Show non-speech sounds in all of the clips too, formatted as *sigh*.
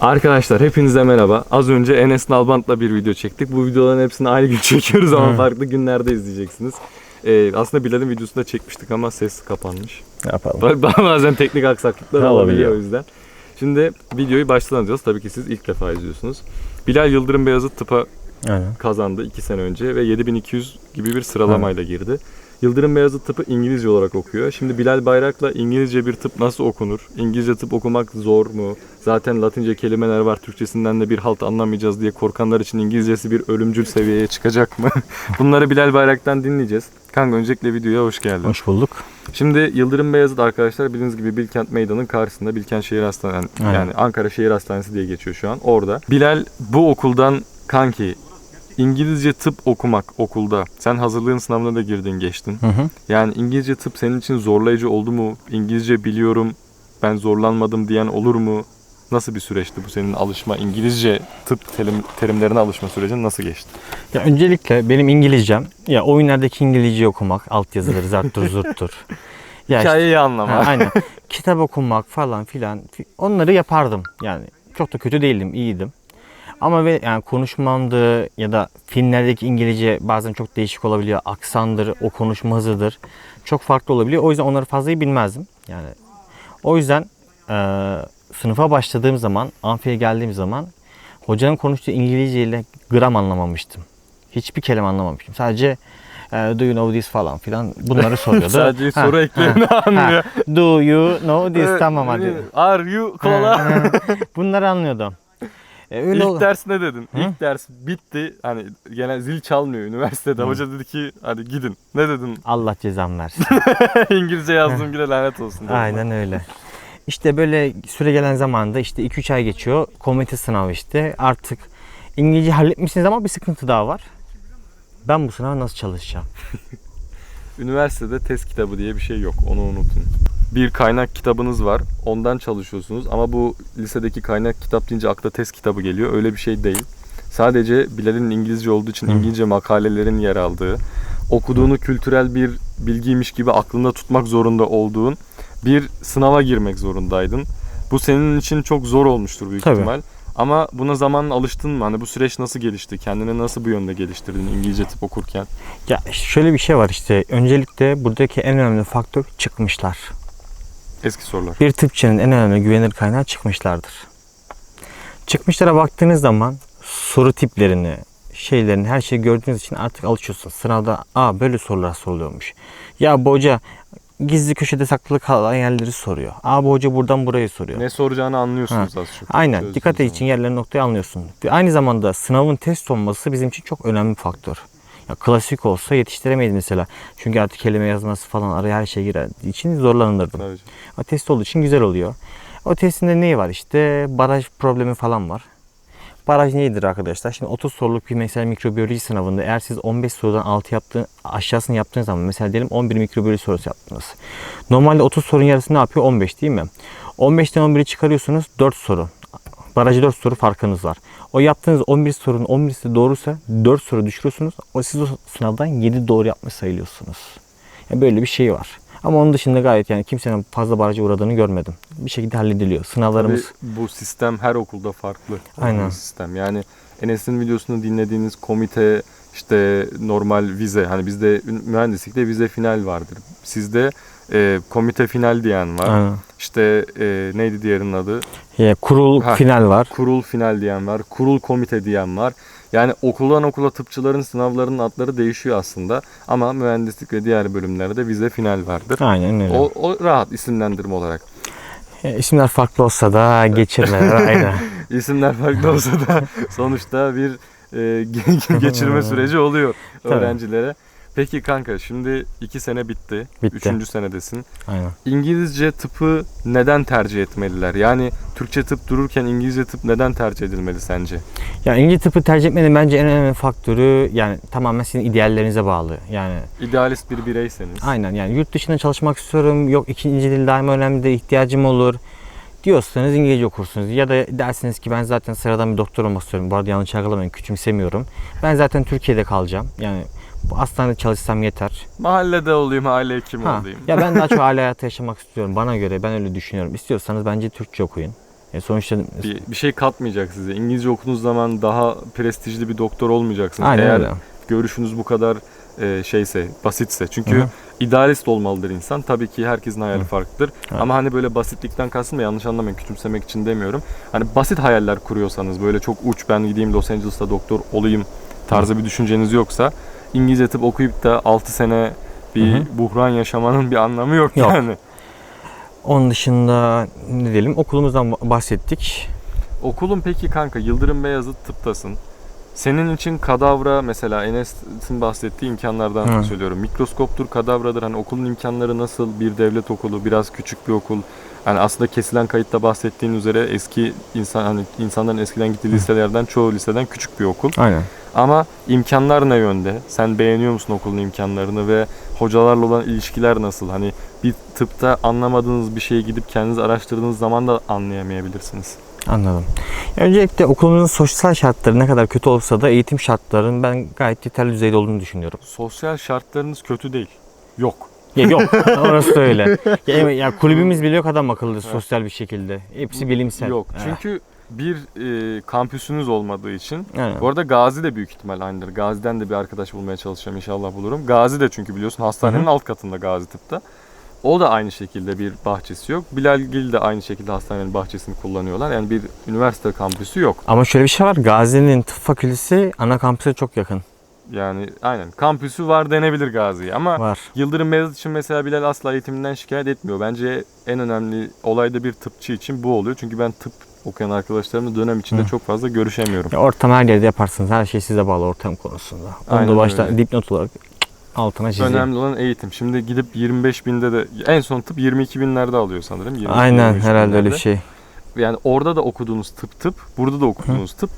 Arkadaşlar hepinize merhaba. Az önce Enes Nalbant'la bir video çektik. Bu videoların hepsini aynı gün *laughs* çekiyoruz ama farklı günlerde izleyeceksiniz. Ee, aslında Bilal'in videosunu da çekmiştik ama ses kapanmış. Yapalım? Ba- Bazen teknik aksaklıklar olabiliyor? o yüzden. Şimdi videoyu baştan alacağız. Tabii ki siz ilk defa izliyorsunuz. Bilal Yıldırım Beyazıt tıpa Aynen. kazandı 2 sene önce ve 7200 gibi bir sıralamayla girdi. Yıldırım Beyazıt tıpı İngilizce olarak okuyor. Şimdi Bilal Bayrak'la İngilizce bir tıp nasıl okunur? İngilizce tıp okumak zor mu? Zaten Latince kelimeler var. Türkçesinden de bir halt anlamayacağız diye korkanlar için İngilizcesi bir ölümcül seviyeye çıkacak mı? *laughs* Bunları Bilal Bayrak'tan dinleyeceğiz. Kanka öncelikle videoya hoş geldin. Hoş bulduk. Şimdi Yıldırım Beyazıt arkadaşlar bildiğiniz gibi Bilkent Meydanı'nın karşısında Bilkent Şehir Hastanesi Aynen. yani Ankara Şehir Hastanesi diye geçiyor şu an orada. Bilal bu okuldan kanki İngilizce tıp okumak okulda. Sen hazırlığın sınavına da girdin geçtin. Hı hı. Yani İngilizce tıp senin için zorlayıcı oldu mu? İngilizce biliyorum ben zorlanmadım diyen olur mu? Nasıl bir süreçti bu senin alışma İngilizce tıp terim- terimlerine alışma sürecin nasıl geçti? Ya öncelikle benim İngilizcem ya oyunlardaki İngilizce okumak, altyazıları zarttır zurttur. Ya *laughs* işte- Hikayeyi anlama. Ha, aynen. Kitap okumak falan filan fi- onları yapardım. Yani çok da kötü değildim, iyiydim. Ama ve yani konuşmamdı ya da filmlerdeki İngilizce bazen çok değişik olabiliyor. Aksandır, o konuşma hızıdır. Çok farklı olabiliyor. O yüzden onları fazla iyi bilmezdim. Yani o yüzden eee, sınıfa başladığım zaman, amfiye geldiğim zaman hocanın konuştuğu İngilizce ile gram anlamamıştım. Hiçbir kelime anlamamıştım. Sadece do you know this falan filan bunları *laughs* soruyordu. Sadece Ha, soru eklerini anlıyor. Do you know this? tamam hadi. Are you ha. Bunları anlıyordum. E, öyle İlk ol- ders ne dedin? Hı? İlk ders bitti. Hani gene zil çalmıyor üniversitede. Hoca dedi ki hadi gidin. Ne dedin? *laughs* Allah cezam versin. *laughs* İngilizce yazdım bile lanet olsun. dedim. Aynen öyle. İşte böyle süre gelen zamanda işte 2-3 ay geçiyor. Komite sınavı işte. Artık İngilizce halletmişsiniz ama bir sıkıntı daha var. Ben bu sınava nasıl çalışacağım? *laughs* Üniversitede test kitabı diye bir şey yok. Onu unutun. Bir kaynak kitabınız var. Ondan çalışıyorsunuz. Ama bu lisedeki kaynak kitap deyince akla test kitabı geliyor. Öyle bir şey değil. Sadece Bilal'in İngilizce olduğu için. İngilizce makalelerin yer aldığı, okuduğunu kültürel bir bilgiymiş gibi aklında tutmak zorunda olduğun bir sınava girmek zorundaydın. Bu senin için çok zor olmuştur büyük Tabii. ihtimal. Ama buna zamanla alıştın mı? Hani bu süreç nasıl gelişti? Kendini nasıl bu yönde geliştirdin İngilizce tıp okurken? Ya şöyle bir şey var işte. Öncelikle buradaki en önemli faktör çıkmışlar. Eski sorular. bir tıpçının en önemli güvenilir kaynağı çıkmışlardır. Çıkmışlara baktığınız zaman soru tiplerini, şeylerini, her şeyi gördüğünüz için artık alışıyorsunuz. Sınavda aa böyle sorular soruluyormuş. Ya bu hoca gizli köşede saklı kalan yerleri soruyor. Aa bu hoca buradan burayı soruyor. Ne soracağını anlıyorsunuz az çok. Aynen. Çözdüğünüz Dikkat zaman. için yerleri noktayı anlıyorsun. Aynı zamanda sınavın test olması bizim için çok önemli bir faktör. Ya klasik olsa yetiştiremeyiz mesela. Çünkü artık kelime yazması falan araya her şey girer için zorlanırdım. Tabii. O test olduğu için güzel oluyor. O testinde ne var işte baraj problemi falan var. Baraj nedir arkadaşlar? Şimdi 30 soruluk bir mesela mikrobiyoloji sınavında eğer siz 15 sorudan 6 yaptığın aşağısını yaptığınız zaman mesela diyelim 11 mikrobiyoloji sorusu yaptınız. Normalde 30 sorunun yarısı ne yapıyor? 15 değil mi? 15'ten 11'i çıkarıyorsunuz 4 soru. Barajı 4 soru farkınız var. O yaptığınız 11 sorunun 11'si doğruysa 4 soru düşürüyorsunuz. O siz o sınavdan 7 doğru yapmış sayılıyorsunuz. Ya böyle bir şey var. Ama onun dışında gayet yani kimsenin fazla baraja uğradığını görmedim. Bir şekilde hallediliyor. Sınavlarımız Tabii bu sistem her okulda farklı. Aynen. Sistem. Yani Enes'in videosunu dinlediğiniz komite işte normal vize hani bizde mühendislikte vize final vardır. Sizde e, komite final diyen var. Aynen. İşte e, neydi diğerinin adı? Ya, kurul Ha. final var. Kurul final diyen var. Kurul komite diyen var. Yani okuldan okula tıpçıların sınavlarının adları değişiyor aslında. Ama mühendislik ve diğer bölümlerde vize final vardır. Aynen öyle. O, o rahat isimlendirme olarak. Ya, isimler farklı olsa da geçirmeler *laughs* aynen. İsimler farklı olsa da *laughs* sonuçta bir e, ge- geçirme süreci oluyor Tabii. Peki kanka şimdi iki sene bitti. Bitti. Üçüncü senedesin. Aynen. İngilizce tıpı neden tercih etmeliler? Yani Türkçe tıp dururken İngilizce tıp neden tercih edilmeli sence? Ya İngiliz tıpı tercih etmenin bence en önemli faktörü yani tamamen sizin ideallerinize bağlı. Yani İdealist bir bireyseniz. aynen yani yurt dışında çalışmak istiyorum. Yok ikinci dil daima önemli de ihtiyacım olur. Diyorsanız İngilizce okursunuz. Ya da dersiniz ki ben zaten sıradan bir doktor olmak istiyorum. Bu arada yanlış algılamayın küçümsemiyorum. Ben zaten Türkiye'de kalacağım. Yani hastanede çalışsam yeter. Mahallede olayım, aile hekimi Ha, olayım. ya ben daha *laughs* çok aile hayatı yaşamak istiyorum. Bana göre ben öyle düşünüyorum. İstiyorsanız bence Türkçe okuyun. E sonuçta Bir, bir şey katmayacak size. İngilizce okuduğunuz zaman daha prestijli bir doktor olmayacaksınız. aynen Eğer öyle. görüşünüz bu kadar e, şeyse, basitse. Çünkü Hı hı. idealist olmalıdır insan. Tabii ki herkesin hayali Hı. farklıdır. Evet. Ama hani böyle basitlikten kastım da yanlış anlamayın, küçümsemek için demiyorum. Hani basit hayaller kuruyorsanız böyle çok uç ben gideyim Los Angeles'ta doktor olayım tarzı bir düşünceniz yoksa İngilizce tıp okuyup da 6 sene bir Hı hı. buhran yaşamanın bir anlamı yok, Yok. yani. Onun dışında ne diyelim okulumuzdan bahsettik. Okulun peki kanka Yıldırım Beyazıt tıptasın. Senin için kadavra mesela Enes'in bahsettiği imkanlardan Hı. söylüyorum. Mikroskoptur, kadavradır. Hani okulun imkanları nasıl? Bir devlet okulu, biraz küçük bir okul. Yani aslında kesilen kayıtta bahsettiğin üzere eski insan hani insanların eskiden gittiği liselerden çoğu liseden küçük bir okul. Aynen. Ama imkanlar ne yönde? Sen beğeniyor musun okulun imkanlarını ve hocalarla olan ilişkiler nasıl? Hani bir tıpta anlamadığınız bir şeyi gidip kendiniz araştırdığınız zaman da anlayamayabilirsiniz. Anladım. Öncelikle okulumuzun sosyal şartları ne kadar kötü olsa da eğitim şartlarının ben gayet yeterli düzeyde olduğunu düşünüyorum. Sosyal şartlarınız kötü değil. Yok. Ya yok *laughs* orası da öyle. Ya, evet, ya kulübümüz bile yok adam akıllı sosyal bir şekilde. Hepsi bilimsel. Yok. Çünkü bir e, kampüsünüz olmadığı için. aynen. Bu arada Gazi de büyük ihtimal aynıdır. Gazi'den de bir arkadaş bulmaya çalışacağım inşallah bulurum. Gazi de çünkü biliyorsun hastanenin Hı hı. alt katında Gazi Tıp'ta. O da aynı şekilde bir bahçesi yok. Bilalgil de aynı şekilde hastanenin bahçesini kullanıyorlar. Yani bir üniversite kampüsü yok. Ama şöyle bir şey var. Gazi'nin tıp fakültesi ana kampüse çok yakın. Yani aynen kampüsü var denebilir Gazi'ye ama Var. Yıldırım Beyazıt için mesela Bilal asla eğitiminden şikayet etmiyor. Bence en önemli olay da bir tıpçı için bu oluyor. Çünkü ben tıp okuyan arkadaşlarımla dönem içinde Hı. çok fazla görüşemiyorum. Ya ortam her yerde yaparsınız. Her şey size bağlı ortam konusunda. Onu Aynen da başta öyle. dipnot olarak altına çizeyim. Önemli olan eğitim. Şimdi gidip 25 binde de en son tıp 22 binlerde alıyor sanırım. 22, Aynen 23 herhalde öyle bir binlerde. şey. Yani orada da okuduğunuz tıp tıp, burada da okuduğunuz tıp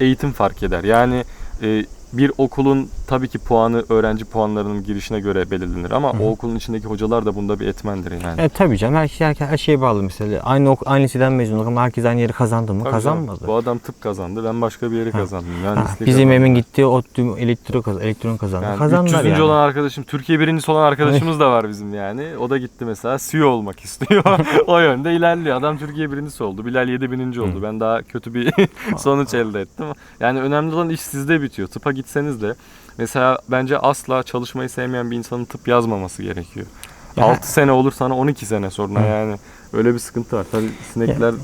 eğitim fark eder. Yani e, bir okulun tabii ki puanı öğrenci puanlarının girişine göre belirlenir ama Hı hı. o okulun içindeki hocalar da bunda bir etmendir yani. E tabii canım her, şey, her, her şeye bağlı mesela. Aynı ok, aynı liseden mezun olduk ama herkes aynı yeri kazandı mı? Tabii Kazanmadı. canım, Bu adam tıp kazandı, ben başka bir yeri Ha. kazandım. Ha, Mühendislik bizim kazandım. emin gitti o elektron kazandı. Elektron kazandı. Yani Kazandılar 300. yani. olan arkadaşım, Türkiye birincisi olan arkadaşımız da var bizim yani. O da gitti mesela CEO olmak istiyor. *laughs* o yönde ilerliyor. Adam Türkiye birincisi oldu. Bilal 7000. oldu. Hı. Ben daha kötü bir *laughs* sonuç elde ettim. Yani önemli olan iş sizde bitiyor. Tıpa gitseniz de mesela bence asla çalışmayı sevmeyen bir insanın tıp yazmaması gerekiyor. Ya- 6 sene olur sana 12 sene sonra Hı. yani. Öyle bir sıkıntı var. Tabii sinekler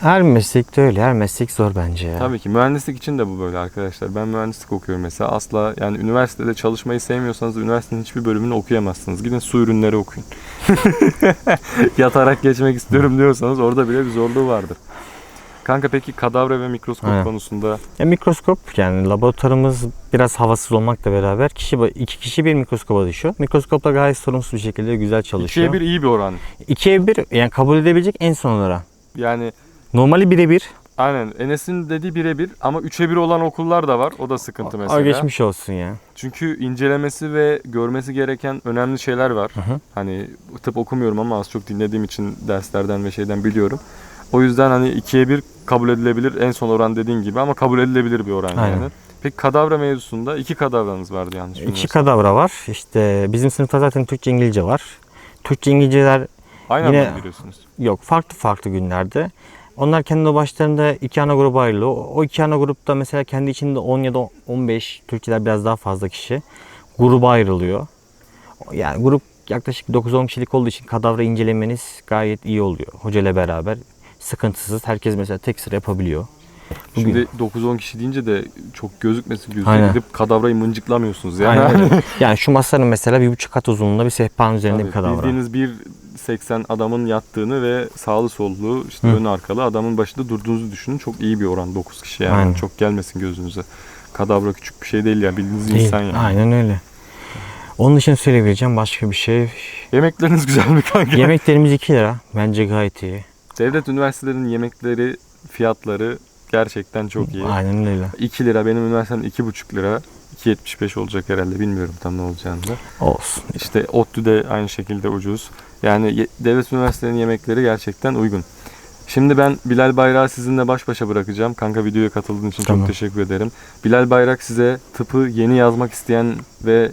Her meslekte öyle. Her meslek zor bence ya. Tabii ki mühendislik için de bu böyle arkadaşlar. Ben mühendislik okuyorum mesela. Asla yani üniversitede çalışmayı sevmiyorsanız üniversitenin hiçbir bölümünü okuyamazsınız. Gidin su ürünleri okuyun. *laughs* *laughs* Yatarak geçmek istiyorum diyorsanız orada bile bir zorluğu vardır. Kanka peki kadavra ve mikroskop Aynen. konusunda Ya mikroskop yani laboratuvarımız biraz havasız olmakla beraber kişi iki kişi bir mikroskopa düşüyor. Mikroskopla gayet sorunsuz bir şekilde güzel çalışıyor. ikiye bir iyi bir oran. İkiye bir yani kabul edebilecek en sonlara. Yani Normali birebir. aynen Enes'in dediği birebir ama üçe bir olan okullar da var. O da sıkıntı mesela. Aa, geçmiş olsun ya. Çünkü incelemesi ve görmesi gereken önemli şeyler var. Hı hı. Hani tıp okumuyorum ama az çok dinlediğim için derslerden ve şeyden biliyorum. O yüzden hani ikiye bir kabul edilebilir en son oran dediğin gibi ama kabul edilebilir bir oran Aynen. yani. Peki kadavra mevzusunda iki kadavranız vardı yanlış İki bilmiyorsam. kadavra var. İşte bizim sınıfta zaten Türkçe İngilizce var. Türkçe İngilizceler Aynı yine- anda mı giriyorsunuz? yok farklı farklı günlerde. Onlar kendi başlarında iki ana gruba ayrılıyor. O o iki ana grupta mesela kendi içinde 10 ya da 15, Türkçeler biraz daha fazla kişi gruba ayrılıyor. Yani grup yaklaşık 9-10 kişilik olduğu için kadavra incelemeniz gayet iyi oluyor. Hoca ile beraber sıkıntısız. Herkes mesela tek sıra yapabiliyor. Bugün- Şimdi 9-10 kişi deyince de çok gözükmesin gözüne Aynen. gidip kadavrayı mıncıklamıyorsunuz yani. Aynen öyle. *laughs* yani şu masanın mesela bir buçuk kat uzunluğunda bir sehpanın üzerinde Tabii, bir kadavra. Bildiğiniz 1.80 adamın yattığını ve sağlı sollu işte Hı. ön arkalı adamın başında durduğunuzu düşünün. Çok iyi bir oran 9 kişi yani. Aynen. Çok gelmesin gözünüze. Kadavra küçük bir şey değil ya bildiğiniz Değil. insan yani. Aynen öyle. Onun dışında söyleyebileceğim başka bir şey. Yemekleriniz güzel mi kanka? Yemeklerimiz 2 lira. Bence gayet iyi. Devlet üniversitelerinin yemekleri fiyatları gerçekten çok iyi. Aynen öyle. 2 lira benim üniversitem 2,5 lira. 2.75 olacak herhalde bilmiyorum tam ne olacağını da. Olsun. İşte ODTÜ de aynı şekilde ucuz. Yani devlet üniversitelerinin yemekleri gerçekten uygun. Şimdi ben Bilal Bayrak'ı sizinle baş başa bırakacağım. Kanka videoya katıldığın için Tamam. çok teşekkür ederim. Bilal Bayrak size tıpı yeni yazmak isteyen ve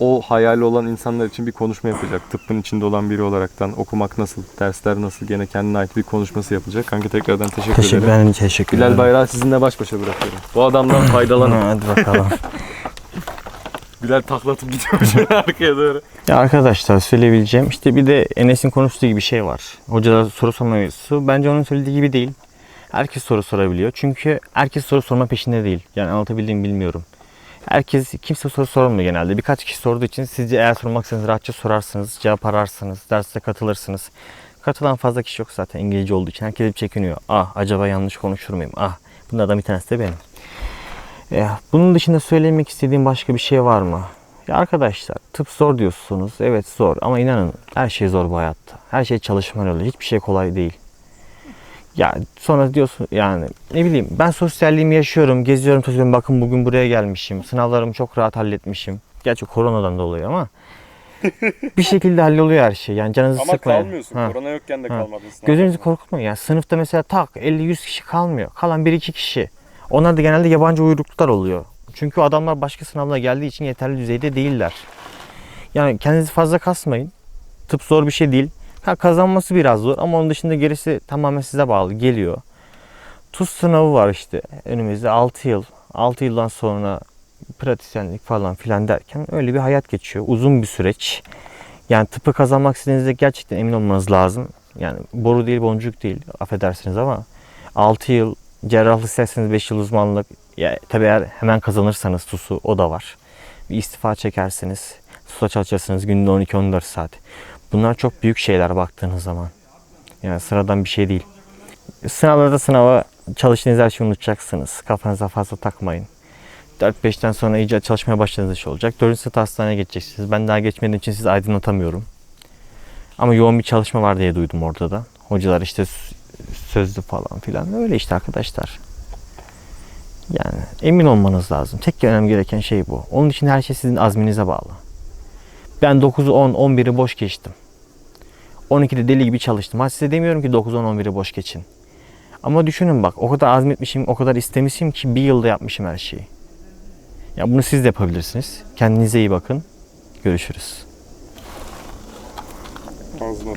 o hayali olan insanlar için bir konuşma yapacak. Tıbbın içinde olan biri olaraktan okumak nasıl, dersler nasıl gene kendine ait bir konuşması yapacak. Kanka tekrardan teşekkür, Teşekkür ederim. ederim. Teşekkür Bilal ederim. Bayrak'ı sizinle baş başa bırakıyorum. Bu adamdan *laughs* faydalanın. Hadi bakalım. *laughs* Bilal taklatıp gidiyor arkaya doğru. Ya arkadaşlar söyleyebileceğim işte bir de Enes'in konuştuğu gibi bir şey var. Hocalar soru sorma mevzusu. Bence onun söylediği gibi değil. Herkes soru sorabiliyor. Çünkü herkes soru sorma peşinde değil. Yani anlatabildiğimi bilmiyorum. Herkes kimse soru sormuyor genelde. Birkaç kişi sorduğu için sizce eğer sormaksanız rahatça sorarsınız, cevap ararsınız, derste katılırsınız. Katılan fazla kişi yok zaten İngilizce olduğu için. Herkes bir çekiniyor. Ah acaba yanlış konuşur muyum? Ah bunlardan bir tanesi de benim. Ya, bunun dışında söylemek istediğim başka bir şey var mı? Ya arkadaşlar tıp zor diyorsunuz. Evet zor ama inanın her şey zor bu hayatta. Her şey çalışmayla oluyor. Hiçbir şey kolay değil. Ya sonra diyorsun yani ne bileyim ben sosyalliğimi yaşıyorum, geziyorum, tozuyorum. Bakın bugün buraya gelmişim. Sınavlarımı çok rahat halletmişim. Gerçi koronadan dolayı ama *laughs* bir şekilde halloluyor her şey. Yani canınızı Ama sıkmayın. kalmıyorsun. Ha. Korona yokken de Ha. kalmadın. sınavda. Gözünüzü korkutmayın. Yani sınıfta mesela tak 50-100 kişi kalmıyor. Kalan 1-2 kişi. Onlar da genelde yabancı uyruklular oluyor. Çünkü adamlar başka sınavlara geldiği için yeterli düzeyde değiller. Yani kendinizi fazla kasmayın. Tıp zor bir şey değil. Ha, kazanması biraz zor ama onun dışında gerisi tamamen size bağlı. Geliyor. TUS sınavı var işte önümüzde 6 yıl. 6 yıldan sonra pratisyenlik falan filan derken öyle bir hayat geçiyor. Uzun bir süreç. Yani tıpı kazanmak istediğinizde gerçekten emin olmanız lazım. Yani boru değil boncuk değil affedersiniz ama 6 yıl cerrahlık isterseniz 5 yıl uzmanlık ya tabii eğer hemen kazanırsanız TUS'u o da var. Bir istifa çekersiniz. TUS'a çalışırsınız günde 12-14 saat. Bunlar çok büyük şeyler baktığınız zaman. Yani sıradan bir şey değil. Sınavlarda sınava çalıştığınız her şeyi unutacaksınız. Kafanıza fazla takmayın. 4-5'ten sonra iyice çalışmaya başladığınız şey olacak. 4. sınıf hastaneye geçeceksiniz. Ben daha geçmediğim için sizi aydınlatamıyorum. Ama yoğun bir çalışma var diye duydum orada da. Hocalar işte sözlü falan filan. Öyle işte arkadaşlar. Yani emin olmanız lazım. Tek önemli gereken şey bu. Onun için her şey sizin azminize bağlı. Ben 9'u 10, 11'i boş geçtim. 12'de deli gibi çalıştım. Ha size demiyorum ki 9, 10, 11'i boş geçin. Ama düşünün bak o kadar azmetmişim, o kadar istemişim ki bir yılda yapmışım her şeyi. Ya bunu siz de yapabilirsiniz. Kendinize iyi bakın. Görüşürüz. Ağzına.